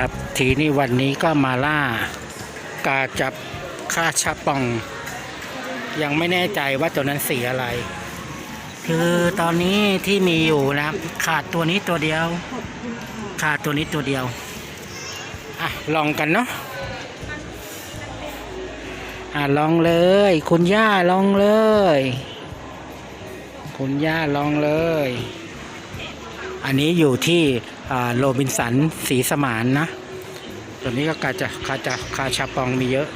ครับ ทีนี้วันนี้ก็มาล่ากาจับค่าชาปอง ยังไม่แน่ใจว่าตัวนั้นสีอะไร คือตอนนี้ที่มีอยู่นะขาดตัวนี้ตัวเดียว ขาดตัวนี้ตัวเดียวอะลองกันเนาะอะลองเลย คุณย่าลองเลย คุณย่าลองเลย อันนี้อยู่ที่ โรบินสันสีสมานนะตัวนี้ก็กาจะคาจะคาชาปองมีเยอะ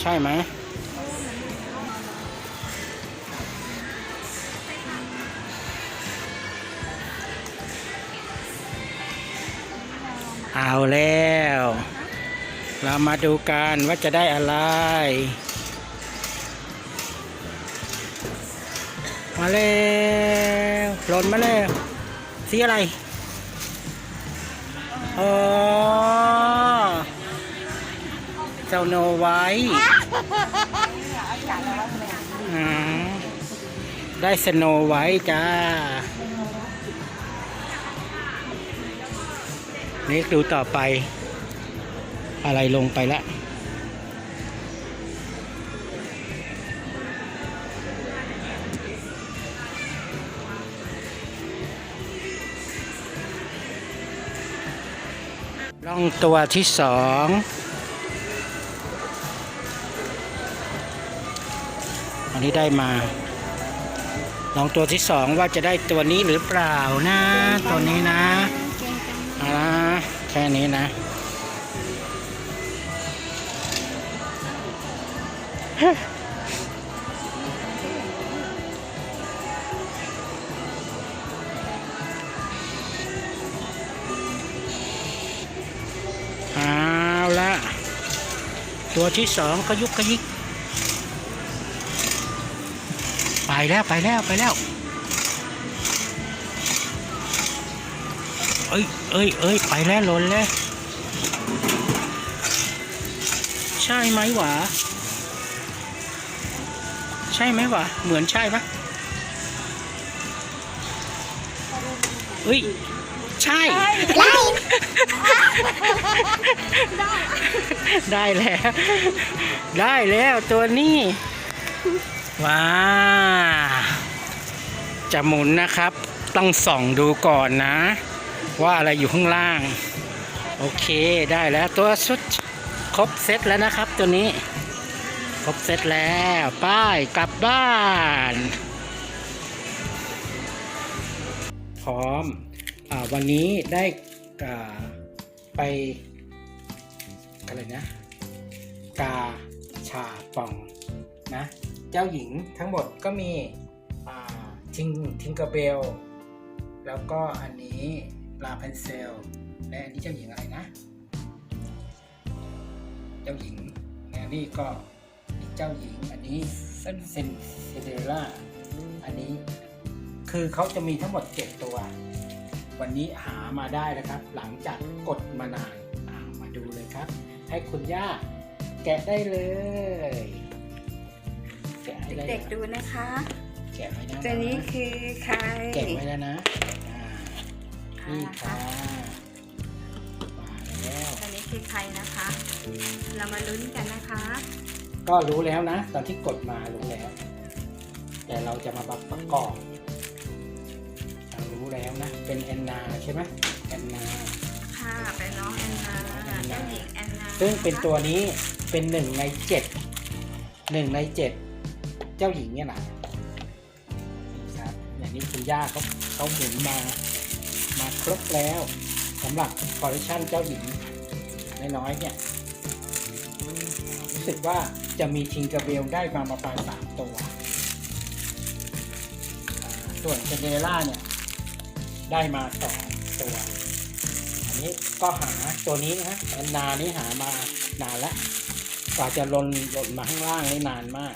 ใช่ไหมเอาแล้ว เรามาดูกันว่าจะได้อะไร มาแล้วหล่นมาแล้วสีอะไรอ๋อเจ้าโนไว้ได้สโนไว้จ้านี่ดูต่อไป อะไรลงไปละล่องตัวที่สองอันนี้ได้มาลองตัวที่สองว่าจะได้ตัวนี้หรือเปล่านะ ตัวนี้นะอ่าแค่นี้นะ เอาละตัวที่สองก็ยุกกระยิก ไปแล้วไปแล้วไปแล้ว เอ้ยเอ้ยเอ้ยไปแล้วหล่นแล้ว ใช่ไหมหวะ ใช่ไหมหวะเหมือนใช่ปะเอ้ย ใช่ได้แล้ว ได้แล้วตัวนี้ ว้า จะหมุนนะครับ ต้องส่องดูก่อนนะ ว่าอะไรอยู่ข้างล่าง โอเคได้แล้วตัวชุดครบเซตแล้วนะครับตัวนี้ ครบเซตแล้วป้ายกลับบ้าน พร้อมอวันนี้ได้อ่าไปอะไรนะ กาชาปองนะ เจ้าหญิงทั้งหมดก็มีทิงทิงเกอร์เบล แล้วก็อันนี้ลาเพนเซล และอันนี้เจ้าหญิงอะไรนะ เจ้าหญิงและนี่ก็ เจ้าหญิง อันนี้เซนเซนเดล่าอันนี้คือเขาจะมีทั้งหมดเจ็ดตัว วันนี้หามาได้นะครับ หลังจากกดมานานอ่ามาดูเลยครับ ให้คุณย่าแกะได้เลยแกะให้ได้เด็กๆดูนะคะ แกะไว้นะตัวนี้คือใครแกะไว้แล้วนะอ่านี่ค่ะมาแล้วตัวนี้คือใครนะคะ เรามาลุ้นกันนะคะ ก็รู้แล้วนะ ตอนที่กดมารู้แล้ว แต่เราจะมาประกอบเรารู้แล้วนะ เป็นแอนนาใช่ไหมแอนนาค่ะเป็นน้องแอนนาเจ้าหญิงแอนนาซึ่งเป็นตัวนี้เป็นหนึ่งในเจ็ดหนึ่งในเจ็ดเจ้าหญิงเนี่ยนะครับอย่างนี้คุณย่าเขาเขาหมุนมามาครบแล้วสำหรับคอลเลคชันเจ้าหญิงน้อยๆเนี่ยรู้สึกว่า จะมีทิงกระเบลได้มาประมาณสามตัว ส่วนเจเนล่าเนี่ย ได้มาสองตัว อันนี้ก็หาตัวนี้นะฮะนนานี่หามานานแล้วกว่าจะลนหล่นมาข้างล่างนี่นานมาก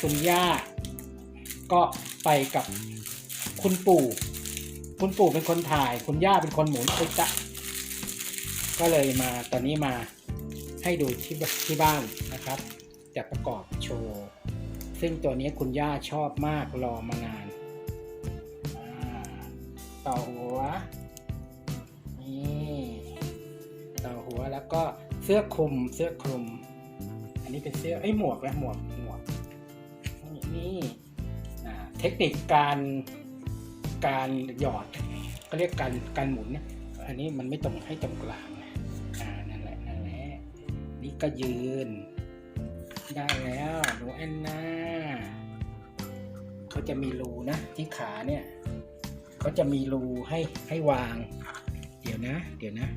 คุณย่าก็ไปกับคุณปู่ คุณปู่เป็นคนถ่าย คุณย่าเป็นคนหมุนอุยตะก็เลยมาตอนนี้มา ให้ดูที่บที่บ้านนะครับจะประกอบโชว์ ซึ่งตัวนี้คุณย่าชอบมากรอมานานต่อหัวนี่ต่อหัวแล้วก็เสื้อคลุมเสื้อคลุม อันนี้เป็นเสื้อไอ้หมวกนะหมวกหมวกนี่นเทคนิคการการหยอดก็เรียกการการหมุนนะอันนี้มันไม่ตรงให้ตรงกลาง ก็ยืน ได้แล้วหนูแอนนาเขาจะมีรูนะที่ขาเนี่ยเขาจะมีรูให้ให้วาง เดี๋ยวนะ เดี๋ยวนะ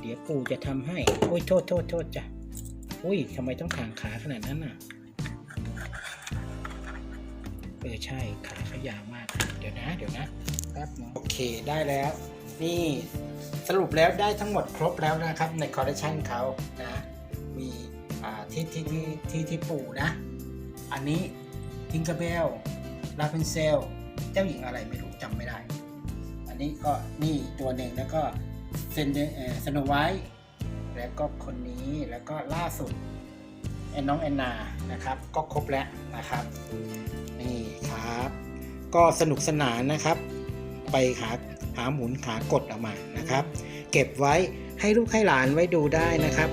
เดี๋ยวปู่จะทำให้โอ้ยโทษโทษโทษจ้ะอุ้ยทำไมต้องถางขาขนาดนั้นน่ะเออใช่ขาเขายาวมาก เดี๋ยวนะ เดี๋ยวนะแป๊บนึงโอเคได้แล้ว นี่สรุปแล้วได้ทั้งหมดครบแล้วนะครับในคอลเลคชันเขานะ ที่ที่ที่ที่ที่ปู่นะ อันนี้ทิงเกอร์เบลลาเพนเซล เจ้าหญิงอะไรไม่รู้จำไม่ได้ อันนี้ก็นี่ตัวหนึ่งแล้วก็เซนเดสโนไวท์แล้วก็คนนี้แล้วก็ล่าสุดแอนน้องแอนนานะครับ ก็ครบแล้วนะครับ นี่ครับ ก็สนุกสนานนะครับ ไปหาหาหมุนหากดออกมานะครับ เก็บไว้ให้ลูกให้หลานไว้ดูได้นะครับ